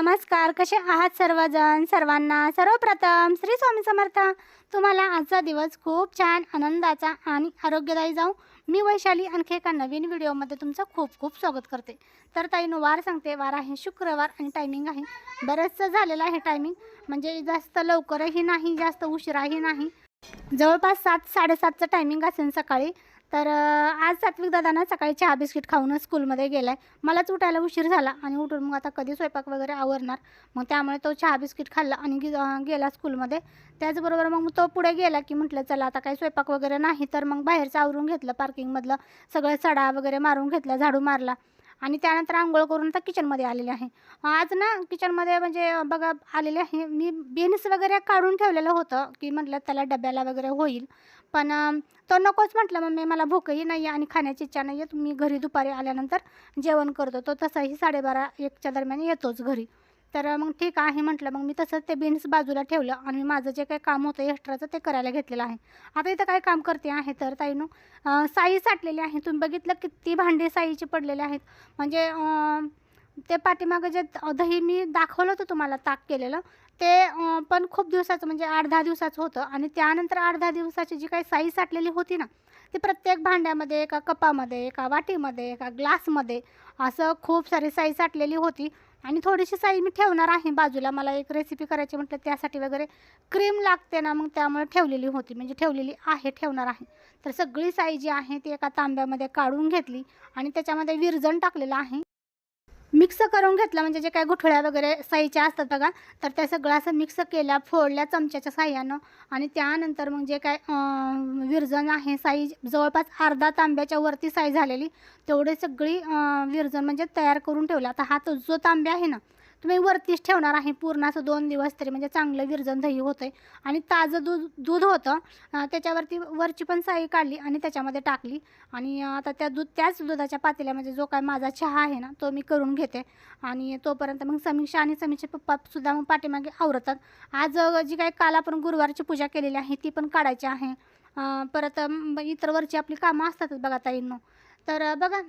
नमस्कार कसे आहात सर्वजण? सर्वांना सर्वप्रथम श्री स्वामी समर्थ. तुम्हाला आजचा दिवस खूप छान आनंदाचा आणि आरोग्यदायी जाऊ. मी वैशाली आणखी एका नवीन व्हिडिओमध्ये तुमचं खूप खूप स्वागत करते. तर ताईनं वार सांगते वार आहे शुक्रवार आणि टायमिंग आहे. बरंचसं झालेलं आहे टायमिंग म्हणजे जास्त लवकरही नाही जास्त उशिराही नाही. जवळपास सात साडेसातचं टायमिंग असेल सकाळी. तर आज सात्विक दादानं सकाळी चहा बिस्किट खाऊनच स्कूलमध्ये गेला आहे मलाच उठायला उशीर झाला आणि उठून मग आता कधी स्वयंपाक वगैरे आवरणार. मग त्यामुळे तो चहा बिस्किट खाल्ला आणि गेला स्कूलमध्ये. त्याचबरोबर मग तो पुढे गेला की म्हटलं चला आता काही स्वयंपाक वगैरे नाही. तर मग बाहेरचं आवरून घेतलं पार्किंगमधलं. सगळं सडा वगैरे मारून घेतला झाडू मारला. आणि त्यानंतर आंघोळ करून आता किचनमध्ये आलेले आहे. आज ना किचनमध्ये म्हणजे बघा आलेले आहे. मी बीन्स वगैरे काढून ठेवलेलं होतं की म्हटलं त्याला डब्याला वगैरे होईल. पण तो नकोच म्हटलं मम्मी मला भूकही नाही आहे आणि खाण्याची इच्छा नाही आहे तुम्ही घरी दुपारी आल्यानंतर जेवण करतो. तो तसाही साडेबारा एकच्या दरम्यान येतोच घरी. तर मग ठीक आहे म्हटलं. मग मी तसंच ते बीन्स बाजूला ठेवलं आणि माझं जे काही काम होतं एक्स्ट्राचं ते करायला घेतलेलं आहे. आता इथं काय काम करते आहे तर ताईनो साई साठलेली आहे. तुम्ही बघितलं किती भांडे साईची पडलेले आहेत. म्हणजे ते पाठीमागं जे दही मी दाखवलं होतं तुम्हाला ताक केलेलं ते पण खूप दिवसाचं म्हणजे आठ दहा दिवसाचं होतं. आणि त्यानंतर आठ दहा दिवसाची जी काही साई साठलेली होती ना ती प्रत्येक भांड्यामध्ये एका कपामध्ये एका वाटीमध्ये एका ग्लासमध्ये असं खूप सारी साई साठलेली होती. आणि थोडीशी साई मी ठेवणार आहे बाजूला. मला एक रेसिपी करायची म्हटलं त्यासाठी वगैरे क्रीम लागते ना मग त्यामुळे ठेवलेली होती. म्हणजे ठेवलेली आहे ठेवणार आहे. तर सगळी साई जी आहे ती एका तांब्यामध्ये काढून घेतली आणि त्याच्यामध्ये विरजण टाकलेलं आहे. मिक्स करून घेतलं. म्हणजे जे काय गुठळ्या वगैरे साईच्या असतात बघा तर त्या सगळं असं मिक्स केल्या फोडल्या चमच्याच्या साह्यानं. आणि त्यानंतर मग जे काय विरजन विरजण आहे साई जवळपास अर्धा तांब्याच्या वरती साई झालेली तेवढे सगळी विरजन विरजण म्हणजे तयार करून ठेवलं. आता हा तो जो तांब्या आहे ना तुम्ही वरतीच ठेवणार आहे पूर्ण असं दोन दिवस तरी म्हणजे चांगलं विरजन दही होतं आहे आणि ताजं दूध दूध होतं त्याच्यावरती वरची पण साई काढली आणि त्याच्यामध्ये टाकली. आणि आता त्या दूध त्याच दुधाच्या पातेल्यामध्ये म्हणजे जो काय माझा चहा आहे ना तो मी करून घेते. आणि तोपर्यंत मग समीक्षा आणि समीचे पप्पासुद्धा मग पाठीमागे आवरतात. आज जी काही काल आपण गुरुवारची पूजा केलेली आहे ती पण काढायची आहे. परत इतर वरची आपली कामं असतातच बघा ताईंनो. तर बघा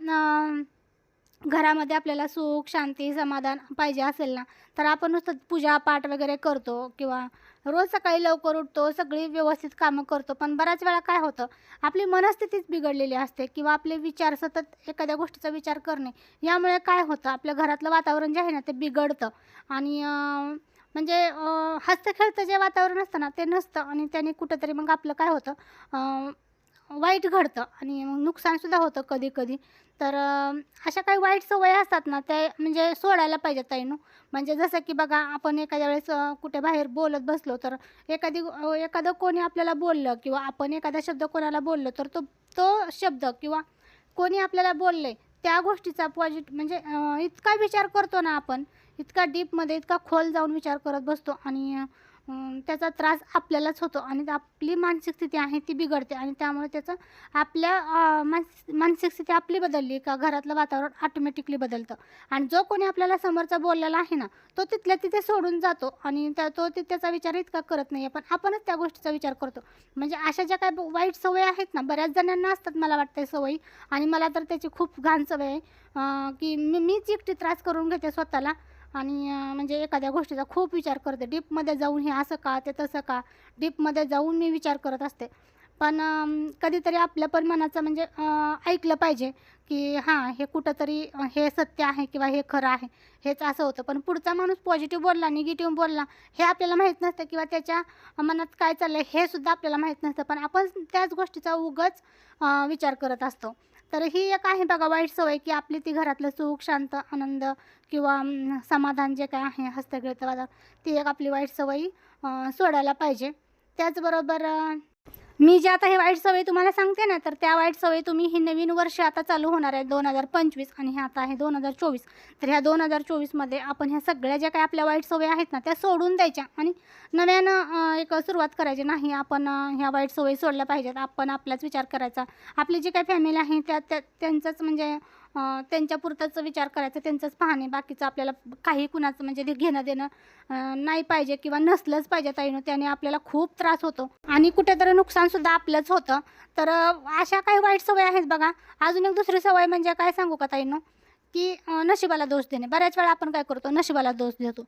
घरामध्ये आपल्याला सुख शांती समाधान पाहिजे असेल ना तर आपण नुसतं पूजा पाठ वगैरे करतो किंवा रोज सकाळी लवकर उठतो सगळी व्यवस्थित कामं करतो पण बऱ्याच वेळा काय होतं आपली मनस्थितीच बिघडलेली असते किंवा आपले विचार सतत एखाद्या गोष्टीचा विचार करणे यामुळे काय होतं आपल्या घरातलं वातावरण जे आहे ना ते बिघडतं. आणि म्हणजे हस्तखेळतं हसतं खेळतं जे वातावरण असतं ना ते नसतं आणि त्याने कुठंतरी मग आपलं काय होतं वाईट घडतं आणि मग नुकसानसुद्धा होतं कधी कधी तर अशा काही वाईट सवयी असतात ना ते म्हणजे सोडायला पाहिजे ताईनू. म्हणजे जसं की बघा आपण एखाद्या वेळेस कुठे बाहेर बोलत बसलो तर एखादी एखादं कोणी आपल्याला बोललं किंवा आपण एखादा शब्द कोणाला बोललो तर तो तो शब्द किंवा कोणी आपल्याला बोलले त्या गोष्टीचा पॉझिटिव्ह म्हणजे इतका विचार करतो ना आपण इतका डीपमध्ये इतका खोल जाऊन विचार करत बसतो आणि त्याचा त्रास आपल्यालाच होतो आणि आपली मानसिक स्थिती आहे ती बिघडते आणि त्यामुळे त्याचं आपल्या मानसिक मानस मानसिक स्थिती आपली बदलली का घरातलं वातावरण ऑटोमॅटिकली बदलतं. आणि जो कोणी आपल्याला समोरचा बोललेला आहे ना तो तिथल्या तिथे सोडून जातो आणि त्या तो ति त्याचा विचार इतका करत नाही पण आपणच त्या गोष्टीचा विचार करतो. म्हणजे अशा ज्या काय वाईट सवयी आहेत ना बऱ्याच जणांना असतात मला वाटतं सवयी. आणि मला तर त्याची खूप घाण सवय आहे की मी मीच एकटी त्रास करून घेते स्वतःला. आणि म्हणजे एखाद्या गोष्टीचा खूप विचार करते. डीपमध्ये जाऊन हे असं का ते तसं का? डीपमध्ये जाऊन मी विचार करत असते. पण कधीतरी आपल्या पण मनाचं म्हणजे ऐकलं पाहिजे की हां हे कुठंतरी हे सत्य आहे किंवा हे खरं आहे. हेच असं होतं. पण पुढचा माणूस पॉझिटिव्ह बोलला निगेटिव्ह बोलला हे आपल्याला माहीत नसतं किंवा त्याच्या मनात काय चाललं आहे हे सुद्धा आपल्याला माहीत नसतं. पण आपण त्याच गोष्टीचा उगाच विचार करत असतो. तर ही एक आहे बघा वाईट सवय की आपली ती घरातलं सुख शांत आनंद किंवा समाधान जे काय आहे हस्तगळित ती एक आपली वाईट सवयी सोडायला पाहिजे. त्याचबरोबर मी जे आता हे वाईट सवयी तुम्हाला सांगते ना तर त्या वाईट सवयी तुम्ही ही नवीन वर्ष आता चालू होणार आहे दोन हजार पंचवीस आणि हे आता आहे दोन हजार चोवीस. तर ह्या दोन हजार चोवीसमध्ये आपण ह्या सगळ्या ज्या काही आपल्या वाईट सवयी आहेत ना त्या सोडून द्यायच्या आणि नव्यानं एक सुरुवात करायची. नाही आपण ह्या वाईट सवयी सोडल्या पाहिजेत. आपण आपलाच विचार करायचा. आपली जी काही फॅमिली आहे त्या त्या त्यांचंच म्हणजे त्यांच्यापुरताच विचार करायचा त्यांचंच पाहणे. बाकीचं आपल्याला काही कुणाचं म्हणजे ते घेणं देणं नाही पाहिजे किंवा नसलंच पाहिजे ताईनं त्याने आपल्याला खूप त्रास होतो. आणि कुठेतरी नुकसानसुद्धा आपलंच होतं. तर अशा काही वाईट सवय आहेत बघा. अजून एक दुसरी सवय म्हणजे काय सांगू का ताईनं? की नशिबाला दोष देणे. बऱ्याच वेळा आपण काय करतो नशिबाला दोष देतो.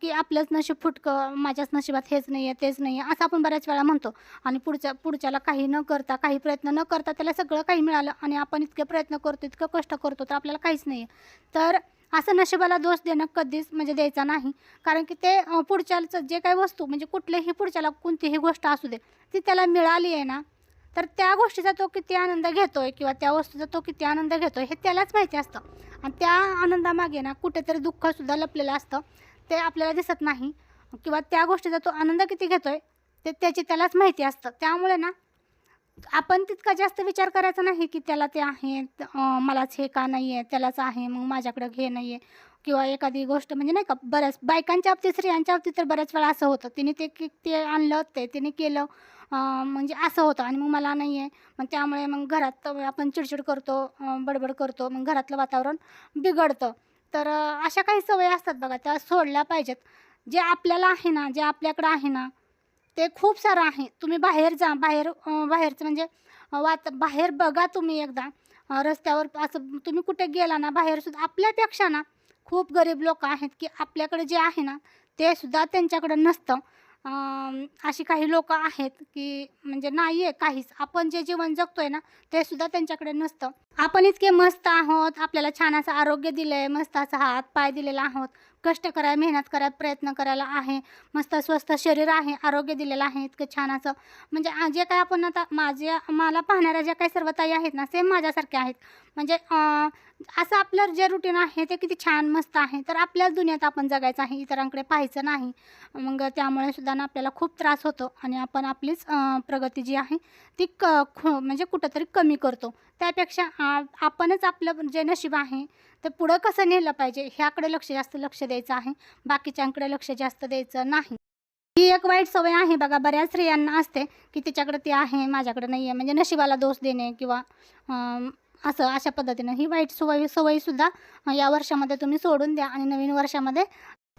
की आपलंच नशीब फुटकं माझ्याच नशिबात हेच नाही आहे तेच नाही आहे असं आपण बऱ्याच वेळा म्हणतो. आणि पुढच्या पुढच्याला काही न करता काही प्रयत्न न करता त्याला सगळं काही मिळालं आणि आपण इतके प्रयत्न करतो इतकं कष्ट करतो तर आपल्याला काहीच नाही आहे तर असं नशिबाला दोष देणं कधीच म्हणजे द्यायचा नाही. कारण की ते पुढच्याचं जे काही वस्तू म्हणजे कुठल्याही पुढच्याला कोणतीही गोष्ट असू दे ती त्याला मिळाली आहे ना तर त्या गोष्टीचा तो किती आनंद घेतोय किंवा त्या वस्तूचा तो किती आनंद घेतोय हे त्यालाच माहिती असतं. आणि त्या आनंदामागे ना कुठेतरी दुःखसुद्धा लपलेलं असतं. ते आपल्याला दिसत नाही किंवा त्या गोष्टीचा तो आनंद किती घेतोय ते त्याची त्यालाच माहिती असतं. त्यामुळे ना आपण तितका जास्त विचार करायचा नाही की त्याला ते आहे मलाच हे का नाही आहे त्यालाच आहे मग माझ्याकडं हे नाही आहे किंवा एखादी गोष्ट म्हणजे नाही का बऱ्याच बायकांच्या बाबतीत स्त्रियांच्या बाबतीत तर बऱ्याच वेळा असं होतं. तिने ते ते आणलं ते तिने केलं. म्हणजे असं होतं आणि मग मला नाही आहे मग त्यामुळे मग घरात म्हणजे आपण चिडचिड करतो बडबड करतो मग घरातलं वातावरण बिघडतं. तर अशा काही सवयी असतात बघा त्या सोडल्या पाहिजेत. जे आपल्याला आहे ना जे आपल्याकडं आहे ना ते खूप सारं आहे. तुम्ही बाहेर जा बाहेर बाहेरचं म्हणजे वात बाहेर बघा तुम्ही एकदा. रस्त्यावर असं तुम्ही कुठे गेला ना बाहेरसुद्धा आपल्यापेक्षा ना खूप गरीब लोक आहेत की आपल्याकडे जे आहे ना ते सुद्धा त्यांच्याकडं नसतं. अशी काही लोक आहेत की म्हणजे नाही आहे काहीच. आपण जे जीवन जगतोय ना ते सुद्धा त्यांच्याकडे नसतं. आपण इतके मस्त आहोत आपल्याला छान असं आरोग्य दिलं आहे मस्त असं हात पाय दिलेला आहोत. कष्ट करायला मेहनत करायला प्रयत्न करायला आहे. मस्त स्वस्त शरीर आहे आरोग्य दिलेलं आहे इतकं छान असं. म्हणजे जे काय आपण आता माझ्या मला पाहणाऱ्या ज्या काही सर्व ताई आहेत ना सेम माझ्यासारख्या आहेत. म्हणजे असं आपलं जे रुटीन आहे ते किती छान मस्त आहे. तर आपल्याच दुनियात आपण जगायचं आहे इतरांकडे पाहायचं नाही. मग त्यामुळे सुद्धा ना आपल्याला खूप त्रास होतो आणि आपण आपलीच प्रगती जी आहे ती क खो म्हणजे कुठंतरी कमी करतो. त्यापेक्षा आपणच आपलं जे नशीब आहे ते पुढं कसं नेलं पाहिजे ह्याकडे लक्ष जास्त लक्ष द्यायचं आहे. बाकीच्यांकडे लक्ष जास्त द्यायचं नाही. ही एक वाईट सवय आहे बघा बऱ्याच स्त्रियांना असते की तिच्याकडे ते आहे माझ्याकडे नाही आहे म्हणजे नशिबाला दोष देणे किंवा असं अशा पद्धतीनं. ही वाईट सवय सवयीसुद्धा या वर्षामध्ये तुम्ही सोडून द्या आणि नवीन वर्षामध्ये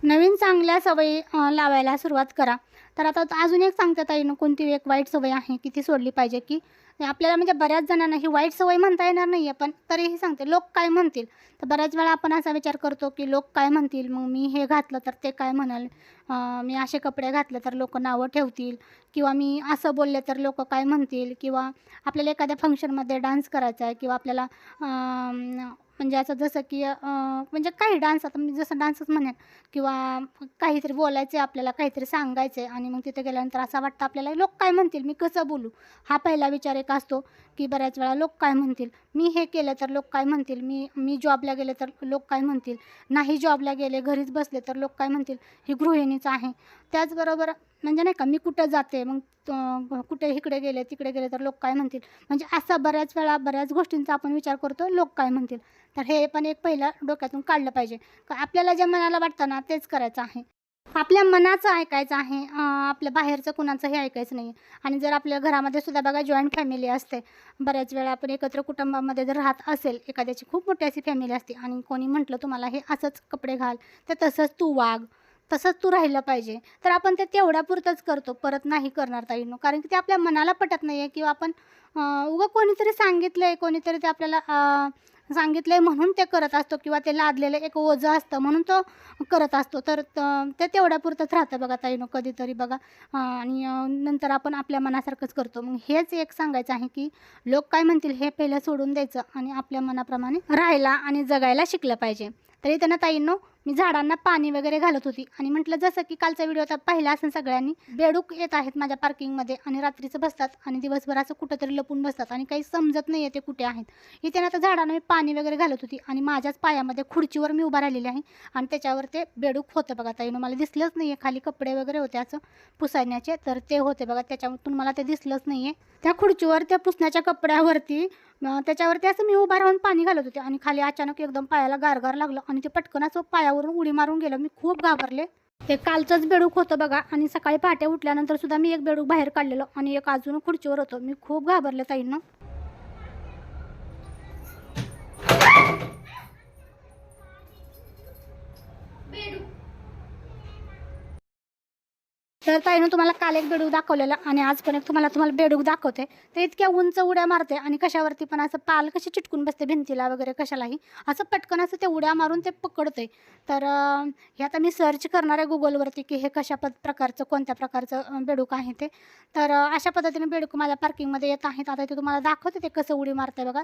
नवीन चांगल्या सवयी लावायला सुरुवात करा. तर आता अजून एक सांगतात ताईनं कोणती एक वाईट सवय आहे की ती सोडली पाहिजे की आपल्याला म्हणजे बऱ्याच जणांना ही वाईट सवय म्हणता येणार नाही आहे पण तरीही सांगते लोक काय म्हणतील? तर बऱ्याच वेळा आपण असा विचार करतो की लोक काय म्हणतील? मग मी हे घातलं तर ते काय म्हणाल? मी असे कपडे घातले तर लोक नावं ठेवतील? किंवा मी असं बोलले तर लोक काय म्हणतील? किंवा आपल्याला एखाद्या फंक्शनमध्ये डान्स करायचा आहे किंवा आपल्याला म्हणजे असं जसं की म्हणजे काही डान्स आता मी जसं डान्सच म्हणेन किंवा काहीतरी बोलायचं आहे आपल्याला काहीतरी सांगायचं आहे आणि मग तिथे गेल्यानंतर असं वाटतं आपल्याला लोक काय म्हणतील? मी कसं बोलू? हा पहिला विचार एक असतो की बऱ्याच वेळा लोक काय म्हणतील? मी हे केलं तर लोक काय म्हणतील? मी मी जॉबला गेले तर लोक काय म्हणतील? नाही जॉबला गेले घरीच बसले तर लोक काय म्हणतील? ही गृहिणीच आहे. त्याचबरोबर म्हणजे नाही का मी कुठं जाते मग कुठे इकडे गेले तिकडे गेले तर लोक काय म्हणतील? म्हणजे असा बऱ्याच वेळा बऱ्याच गोष्टींचा आपण विचार करतो लोक काय म्हणतील? तर हे पण एक पहिलं डोक्यातून काढलं पाहिजे. का आपल्याला जे मनाला वाटतं ना तेच करायचं आहे. आपल्या मनाचं ऐकायचं आहे आपल्या बाहेरचं कुणाचं हे ऐकायचं नाही. आणि जर आपल्या घरामध्ये सुद्धा बघा जॉईंट फॅमिली असते. बऱ्याच वेळा आपण एकत्र कुटुंबामध्ये जर राहत असेल एखाद्याची खूप मोठी अशी फॅमिली असते आणि कोणी म्हटलं तुम्हाला हे असंच कपडे घाल तर तसंच तू वाघ तसंच तू राहिलं पाहिजे. तर आपण ते तेवढ्यापुरतंच करतो. परत नाही करणार ताईनो. कारण की ते आपल्या मनाला पटत नाही आहे किंवा आपण उगा कोणीतरी सांगितलं आहे कोणीतरी ते आपल्याला सांगितलं आहे म्हणून ते करत असतो किंवा ते लादलेलं एक ओझं असतं म्हणून तो करत असतो. तर ते तेवढ्यापुरतंच राहतं बघा ताईनो कधीतरी बघा. आणि नंतर आपण आपल्या मनासारखंच करतो. मग हेच एक सांगायचं आहे की लोक काय म्हणतील हे पहिलं सोडून द्यायचं आणि आपल्या मनाप्रमाणे राहायला आणि जगायला शिकलं पाहिजे. तरी त्यांना ताईंनो मी झाडांना पाणी वगैरे घालत होती. आणि म्हटलं जसं की कालचा व्हिडिओ आता पाहिला असेल सगळ्यांनी बेडूक येत आहेत माझ्या पार्किंगमध्ये आणि रात्रीचं बसतात आणि दिवसभर असं कुठंतरी लपून बसतात आणि काही समजत नाही आहे ते कुठे आहेत. इथे ना आता झाडांना मी पाणी वगैरे घालत होती आणि माझ्याच पायामध्ये खुर्चीवर मी उभा राहिलेली आहे आणि त्याच्यावर ते बेडूक होतं बघा ताईनं मला दिसलंच नाही आहे खाली कपडे वगैरे होते असं पुसायण्याचे तर ते होते बघा. त्याच्यातून मला ते दिसलंच नाही आहे त्या खुर्चीवर त्या पुसण्याच्या कपड्यावरती त्याच्यावरती असं मी उभा राहून पाणी घालत होते आणि खाली अचानक एकदम पायाला गारगार लागलं आणि ते पटकन असं पायावरून उडी मारून गेलं. मी खूप घाबरले. ते कालचंच बेडूक होतं बघा. आणि सकाळी पहाटे उठल्यानंतर सुद्धा मी एक बेडूक बाहेर काढलेलं आणि एक अजून खुर्चीवर होतो. मी खूप घाबरले ताईंना. तर ताईनं तुम्हाला काल एक बेडूक दाखवलेला आणि आज पण एक तुम्हाला तुम्हाला बेडूक दाखवते. तर इतक्या उंच उड्या मारते आणि कशावरती पण असं पाल कशी चिटकून बसते भिंतीला वगैरे कशालाही. असं पटकन असं ते उड्या मारून ते पकडते. तर हे आता मी सर्च करणार आहे गुगलवरती की हे कशा पद प्रकारचं कोणत्या प्रकारचं बेडूक आहे ते. तर अशा पद्धतीने बेडूक माझ्या पार्किंगमध्ये येत आहेत. आता ते तुम्हाला दाखवते ते कसं उडी मारते बघा.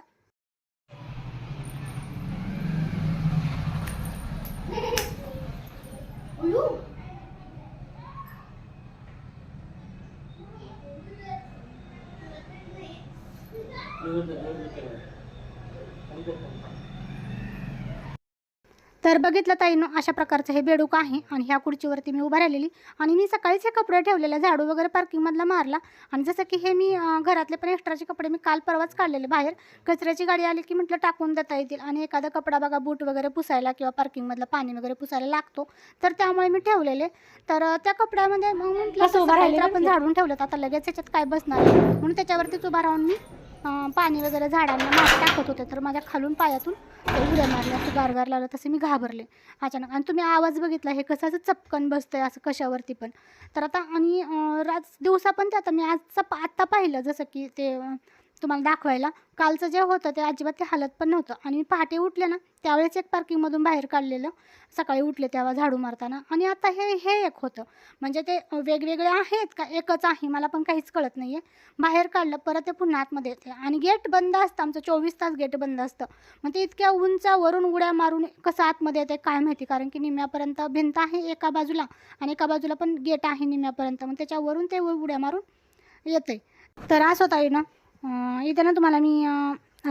तर बघितलं ताईनं अशा प्रकारचं हे बेडूक आहे आणि ह्या खुर्चीवरती मी उभा राहिलेली आणि मी सकाळीच हे कपडे ठेवलेले झाडू वगैरे पार्किंगमधला मारला आणि जसं की हे मी घरातले पण एक्स्ट्राचे कपडे मी काल परवाच काढलेले बाहेर. कचऱ्याची गाडी आली की म्हटलं टाकून देता येतील आणि एखादा कपडा बघा बूट वगैरे पुसायला किंवा पार्किंगमधलं पाणी वगैरे पुसायला लागतो. तर त्यामुळे मी ठेवलेले. तर त्या कपड्यामध्ये मग म्हटलं आपण झाडून ठेवलं आता लगेच ह्याच्यात काय बसणार. म्हणून त्याच्यावरतीच उभा राहून मी पाणी वगैरे झाडांना माती टाकत होते. तर माझ्या खालून पायातून उड्या मारल्या असं गारगार लागलं तसे मी घाबरले. अचानक. आणि तुम्ही आवाज बघितला हे कसं असं चपकन बसतंय असं कशावरती पण. तर आता आणि रात दिवसा पण ते आता मी आजचा आत्ता पाहिलं जसं की ते तुम्हाला दाखवायला. कालचं जे होतं ते अजिबात ते हालत पण नव्हतं. आणि मी पहाटे उठले ना त्यावेळेस एक पार्किंगमधून बाहेर काढलेलं. सकाळी उठले तेव्हा झाडू मारताना. आणि आता हे हे एक होतं. म्हणजे ते वेगवेगळे आहेत का? एकच आहे मला पण काहीच कळत नाही आहे बाहेर काढलं परत ते पुन्हा आतमध्ये येते. आणि गेट बंद असतं आमचं चोवीस तास गेट बंद असतं. मग ते इतक्या उंचावरून उड्या मारून कसं आतमध्ये येते काय माहिती? कारण की निम्यापर्यंत भिंत आहे एका बाजूला आणि एका बाजूला पण गेट आहे निम्यापर्यंत मग त्याच्यावरून ते उड्या मारून येते. तर असं होता ना इथे ना तुम्हाला मी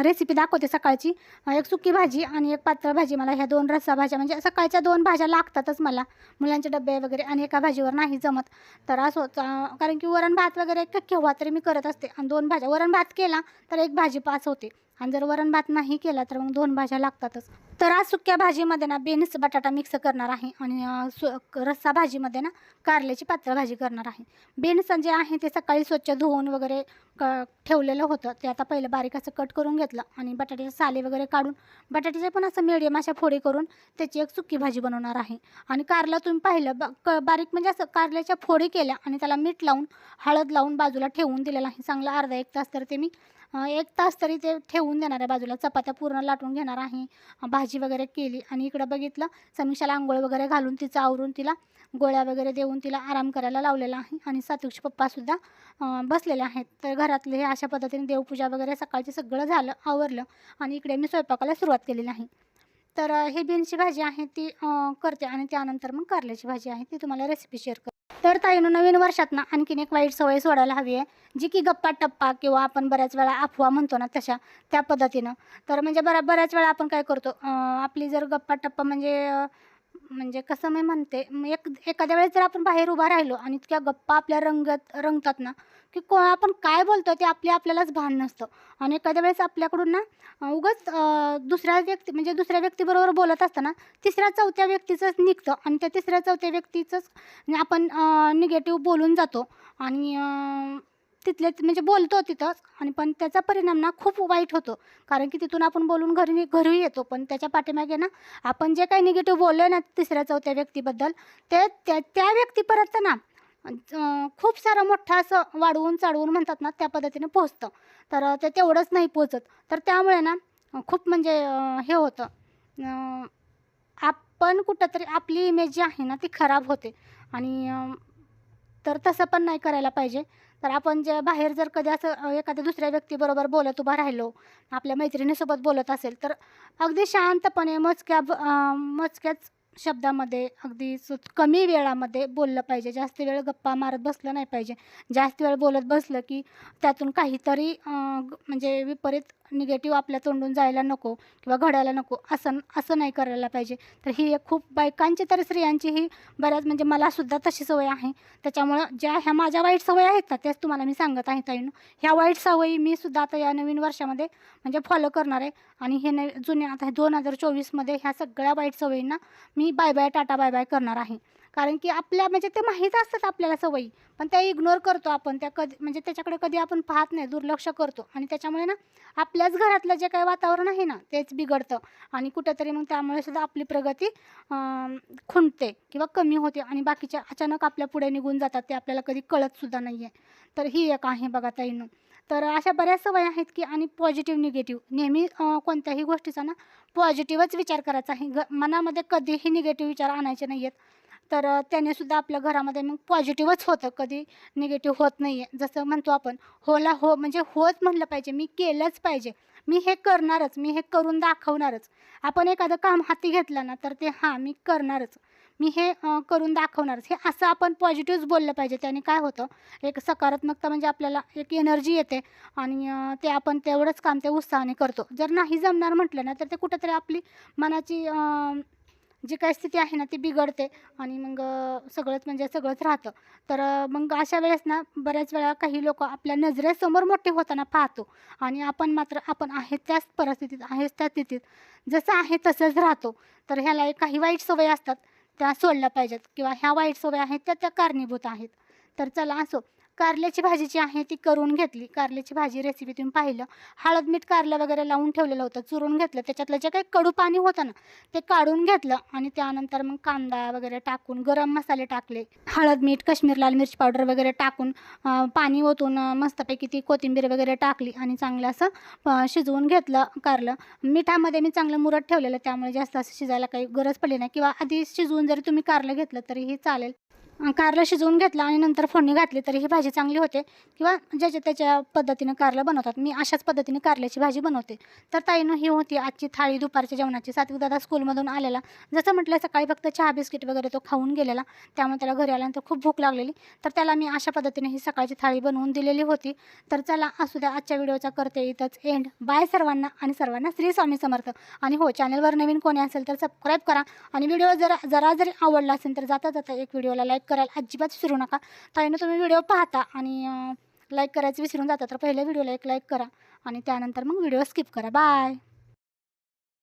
रेसिपी दाखवते सकाळची. एक सुकी भाजी आणि एक पातळ भाजी. मला ह्या दोन रस्सा भाज्या म्हणजे सकाळच्या दोन भाज्या लागतातच मला. मुलांचे डबे वगैरे आणि एका भाजीवर नाही जमत. तर असं होतं कारण की वरण भात वगैरे केव्हा तरी मी करत असते. आणि दोन भाज्या वरण भात केला तर एक भाजी पास होते. आणि जर वरण भात नाही केला तर मग दोन भाज्या लागतातच. तर आज सुक्या भाजीमध्ये ना बेन्स बटाटा मिक्स करणार आहे आणि सु क- रस्सा भाजीमध्ये ना कारल्याची पातळ भाजी करणार आहे. बेन्स जे आहे ते सकाळी स्वच्छ धुवून वगैरे क ठेवलेलं होतं. ते आता पहिलं बारीक असं कट करून घेतलं आणि बटाट्याचे साले वगैरे काढून बटाट्याचे पण असं मिडियम अशा फोडी करून त्याची एक सुकी भाजी बनवणार आहे. आणि कारला तुम्ही पाहिलं ब क बारीक म्हणजे असं कारल्याच्या फोडी केल्या आणि त्याला मीठ लावून हळद लावून बाजूला ठेवून दिलेलं आहे. चांगलं अर्धा एक तास तर ते मी एक तास तरी ते ठेवून देणार आहे बाजूला. चपात्या पूर्ण लाटून घेणार आहे. भाजी वगैरे केली. आणि इकडं बघितलं समीक्षाला आंघोळ वगैरे घालून तिचं आवरून तिला गोळ्या वगैरे देऊन तिला आराम करायला लावलेला आहे. आणि सात्विकचे पप्पासुद्धा बसलेले आहेत. तर घरातले हे अशा पद्धतीने देवपूजा वगैरे सकाळचे सगळं झालं आवरलं. आणि इकडे मी स्वयंपाकाला सुरुवात केलेली आहे. तर हे ही बीनची भाजी आहे ती करते. आणि त्यानंतर मग कारल्याची भाजी आहे ती तुम्हाला रेसिपी शेअर करते. तर ताईनं नवीन वर्षात ना आणखीन एक वाईट सवय सोडायला हवी आहे. जी की गप्पा टप्पा किंवा आपण बऱ्याच वेळा अफवा म्हणतो ना तशा त्या पद्धतीनं. तर म्हणजे बऱ्या बऱ्याच वेळा आपण काय करतो आपली जर गप्पा टप्पा म्हणजे म्हणजे कसं मी म्हणते एक एखाद्या वेळेस जर आपण बाहेर उभा राहिलो आणि इतक्या गप्पा आपल्या रंगत रंगतात ना की को आपण काय बोलतो ते आपले आपल्यालाच भान नसतं. आणि एखाद्या वेळेस आपल्याकडून ना उगंच उगाच दुसऱ्या व्यक्ती म्हणजे दुसऱ्या व्यक्तीबरोबर बोलत असताना तिसऱ्या चौथ्या व्यक्तीचंच निघतं आणि त्या तिसऱ्या चौथ्या व्यक्तीचंच आपण निगेटिव्ह बोलून जातो. आणि तिथले म्हणजे बोलतो तिथंच आणि पण त्याचा परिणाम ना खूप वाईट होतो. कारण की तिथून आपण बोलून घरी घरी येतो पण त्याच्या पाठीमागे ना आपण जे काही निगेटिव्ह बोललो ना तिसऱ्या चौथ्या व्यक्तीबद्दल ते त्या त्या व्यक्तीपर्यंत ना खूप सारं मोठं असं वाढवून चाढवून म्हणतात ना त्या पद्धतीने पोचतं तर ते तेवढंच नाही पोचत. तर त्यामुळे ना खूप म्हणजे हे होतं. आपण कुठंतरी आपली इमेज जी आहे ना ती खराब होते. आणि तर तसं पण नाही करायला पाहिजे. तर आपण जे बाहेर जर कधी असं एखाद्या दुसऱ्या व्यक्तीबरोबर बोलत उभा राहिलो आपल्या मैत्रिणीसोबत बोलत असेल तर अगदी शांतपणे मोजक्या ब- मोजक्याच शब्दामध्ये अगदी सु कमी वेळामध्ये बोललं पाहिजे. जास्त वेळ गप्पा मारत बसलं नाही पाहिजे. जास्त वेळ बोलत बसलं की त्यातून काहीतरी ग- म्हणजे विपरीत निगेटिव्ह आपल्या तोंडून जायला नको किंवा घडायला नको. असं असं नाही करायला पाहिजे. तर ही एक खूप बायकांची तर स्त्रियांची ही बऱ्याच म्हणजे मलासुद्धा तशी सवय आहे. त्याच्यामुळं ज्या ह्या माझ्या वाईट सवयी आहेत ना त्याच तुम्हाला मी सांगत आहे ताईनं. ह्या वाईट सवयी मी सुद्धा आता या नवीन वर्षामध्ये म्हणजे फॉलो करणार आहे. आणि हे नवी जुन्या आता दोन हजार चोवीसमध्ये ह्या सगळ्या वाईट सवयींना मी मी bye bye ta ta bye bye करणार आहे. कारण की आपल्या म्हणजे ते माहीत असतात आपल्याला सवयी. पण त्या इग्नोर करतो आपण. त्या कधी म्हणजे त्याच्याकडे कधी आपण पाहत नाही दुर्लक्ष करतो. आणि त्याच्यामुळे ना आपल्याच घरातलं जे काही वातावरण आहे ना तेच बिघडतं. आणि कुठंतरी मग त्यामुळे सुद्धा आपली प्रगती खुंटते किंवा कमी होते. आणि बाकीच्या अचानक आपल्या पुढे निघून जातात. ते आपल्याला कधी कळतसुद्धा नाही आहे तर ही एक आहे बघा ताईनं. तर अशा बऱ्याच सवयी आहेत की आणि पॉझिटिव्ह निगेटिव्ह नेहमी कोणत्याही गोष्टीचा ना पॉझिटिव्हच विचार करायचा आहे. घ मनामध्ये कधीही निगेटिव्ह विचार आणायचे नाही आहेत तर त्याने सुद्धा आपल्या घरामध्ये मग पॉझिटिव्हच होतं. कधी निगेटिव्ह होत नाही आहे जसं म्हणतो आपण होला हो म्हणजे होच म्हटलं पाहिजे. मी केलंच पाहिजे. मी हे करणारच. मी हे करून दाखवणारच. आपण एखादं काम हाती घेतलं ना तर ते हां मी करणारच. मी हे करून दाखवणारच हे असं आपण पॉझिटिव्हच बोललं पाहिजे. त्याने काय होतं एक सकारात्मकता म्हणजे आपल्याला एक एनर्जी येते आणि ते आपण तेवढंच काम ते उत्साहाने करतो. जर नाही जमणार म्हटलं ना तर ते कुठंतरी आपली मनाची जी काही स्थिती आहे ना ती बिघडते आणि मग सगळंच म्हणजे सगळंच राहतं. तर मग अशा वेळेस ना बऱ्याच वेळा काही लोक आपल्या नजरेसमोर मोठे होताना पाहतो आणि आपण मात्र आपण आहे त्याच परिस्थितीत आहेच त्या स्थितीत. जसं आहे तसंच राहतो. तर ह्याला एक काही वाईट सवयी असतात. त्या सोडल्या पाहिजेत किंवा ह्या वाईट सवयी आहेत त्या त्या कारणीभूत आहेत. तर चला असो कारल्याची भाजी जी आहे ती करून घेतली. कारल्याची भाजी रेसिपी तुम्ही पाहिलं. हळद मीठ कारलं वगैरे लावून ठेवलेलं होतं. चुरून घेतलं. त्याच्यातलं जे काही कडू पाणी होतं ना ते काढून घेतलं आणि त्यानंतर मग कांदा वगैरे टाकून गरम मसाले टाकले. हळद मीठ काश्मीर लाल मिरची पावडर वगैरे टाकून पाणी ओतून मस्तपैकी ती कोथिंबीर वगैरे टाकली आणि चांगलं असं शिजवून घेतलं कारलं. मिठामध्ये मी चांगलं मुरत ठेवलेलं त्यामुळे जास्त असं शिजायला काही गरज पडली नाही. किंवा आधी शिजवून जरी तुम्ही कारलं घेतलं तरीही चालेल. कारलं शिजवून घेतलं आणि नंतर फोडणी घातली तरी ही भाजी चांगली होते. किंवा ज्याच्या त्याच्या पद्धतीनं कारलं बनवतात मी अशाच पद्धतीने कारल्याची भाजी बनवते. तर ताईनं ही होती आजची थाळी दुपारच्या जेवणाची. सात्विक दादा स्कूलमधून आलेला. जसं म्हटलं सकाळी फक्त चहा बिस्किट वगैरे तो खाऊन गेलेला. त्यामुळे त्याला घरी आल्यानंतर खूप भूक लागलेली. तर त्याला मी अशा पद्धतीने ही सकाळची थाळी बनवून दिलेली होती. तर चला असू द्या आजच्या व्हिडिओचा करते इथंच एंड बाय सर्वांना आणि सर्वांना श्री स्वामी समर्थ. आणि हो चॅनलवर नवीन कोणी असेल तर सबस्क्राईब करा. आणि व्हिडिओ जरा जरा जरी आवडला असेल तर जाता जाता एक व्हिडिओला लाईक करायला अजिबात विसरू नका. ताईनं तुम्ही व्हिडिओ पाहता आणि लाईक करायचं विसरून जाता तर पहिल्या व्हिडिओला एक लाईक करा आणि त्यानंतर मग व्हिडिओ स्किप करा. बाय